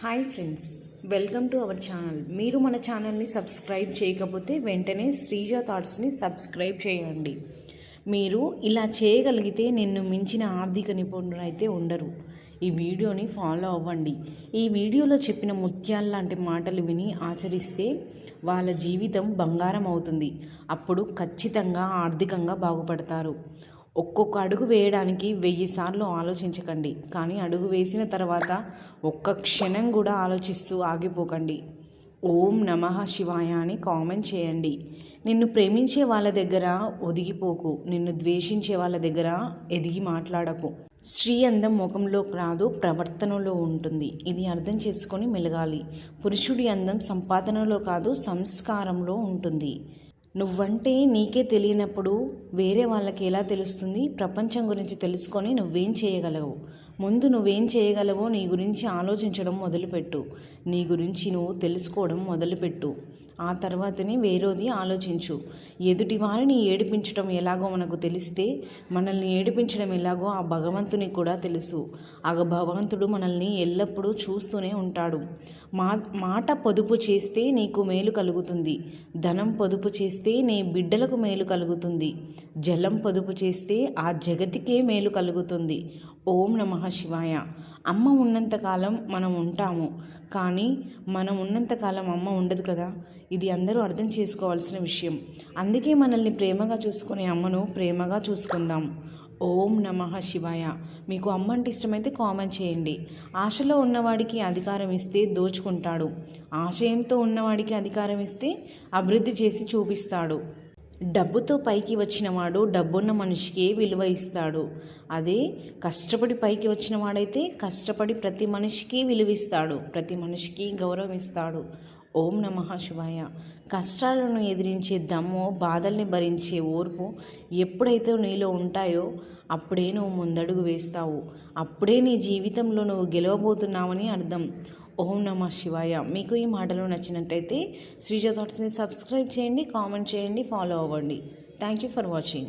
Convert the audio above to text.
Hi friends welcome to our channel మీరు మన ఛానల్ని సబ్స్క్రైబ్ చేయకపోతే వెంటనే శ్రీజ థాట్స్ని సబ్స్క్రైబ్ చేయండి. మీరు ఇలా చేయగలిగితే నిన్ను మించిన ఆర్థిక నిపుణులు అయితే ఉండరు. ఈ వీడియోని ఫాలో అవ్వండి. ఈ వీడియోలో చెప్పిన ముత్యాలు లాంటి మాటలు విని ఆచరిస్తే వాళ్ళ జీవితం బంగారం అవుతుంది. అప్పుడు ఖచ్చితంగా ఆర్థికంగా బాగుపడతారు. ఒక్కొక్క అడుగు వేయడానికి వెయ్యి సార్లు ఆలోచించకండి. కానీ అడుగు వేసిన తర్వాత ఒక్క క్షణం కూడా ఆలోచిస్తూ ఆగిపోకండి. ఓం నమ శివాయ అని కామెంట్ చేయండి. నిన్ను ప్రేమించే వాళ్ళ దగ్గర ఒదిగిపోకు. నిన్ను ద్వేషించే వాళ్ళ దగ్గర ఎదిగి మాట్లాడకు. స్త్రీ అందం ముఖంలో రాదు ప్రవర్తనలో ఉంటుంది. ఇది అర్థం చేసుకొని మెలగాలి. పురుషుడి అందం సంపాదనలో కాదు సంస్కారంలో ఉంటుంది. నువ్వంటే నీకే తెలియనప్పుడు వేరే వాళ్ళకి ఎలా తెలుస్తుంది? ప్రపంచం గురించి తెలుసుకొని నువ్వేం చేయగలవు? ముందు నువ్వేం చేయగలవో నీ గురించి ఆలోచించడం మొదలుపెట్టు. నీ గురించి నువ్వు తెలుసుకోవడం మొదలుపెట్టు. ఆ తర్వాతనే వేరేది ఆలోచించు. ఎదుటి వారిని ఏడిపించడం ఎలాగో మనకు తెలిస్తే మనల్ని ఏడిపించడం ఎలాగో ఆ భగవంతునికి కూడా తెలుసు. ఆ భగవంతుడు మనల్ని ఎల్లప్పుడూ చూస్తూనే ఉంటాడు. మా మాట పొదుపు చేస్తే నీకు మేలు కలుగుతుంది. ధనం పొదుపు చేస్తే నీ బిడ్డలకు మేలు కలుగుతుంది. జలం పొదుపు చేస్తే ఆ జగతికే మేలు కలుగుతుంది. ఓం నమ శివాయ అమ్మ ఉన్నంతకాలం మనం ఉంటాము. కానీ మనం ఉన్నంతకాలం అమ్మ ఉండదు కదా? ఇది అందరూ అర్థం చేసుకోవాల్సిన విషయం. అందుకే మనల్ని ప్రేమగా చూసుకునే అమ్మను ప్రేమగా చూసుకుందాం. ఓం నమ శివాయ. మీకు అమ్మ అంటే ఇష్టమైతే కామెంట్ చేయండి. ఆశలో ఉన్నవాడికి అధికారం ఇస్తే దోచుకుంటాడు. ఆశయంతో ఉన్నవాడికి అధికారం ఇస్తే అభివృద్ధి చేసి చూపిస్తాడు. డబ్బుతో పైకి వచ్చినవాడు డబ్బున్న మనిషికి విలువ ఇస్తాడు. అదే కష్టపడి పైకి వచ్చిన వాడైతే కష్టపడి ప్రతి మనిషికి విలువిస్తాడు. ప్రతి మనిషికి గౌరవం ఇస్తాడు. ఓం నమ శివాయ. కష్టాలను ఎదిరించే దమ్ము బాధల్ని భరించే ఓర్పు ఎప్పుడైతే నీలో ఉంటాయో అప్పుడే నువ్వు ముందడుగు వేస్తావు. అప్పుడే నీ జీవితంలో నువ్వు గెలవబోతున్నావని అర్థం. ఓం నమ శివాయ. మీకు ఈ మాటలు నచ్చినట్టయితే శ్రీజ థాట్స్ని సబ్స్క్రైబ్ చేయండి కామెంట్ చేయండి ఫాలో అవ్వండి. Thank you for watching.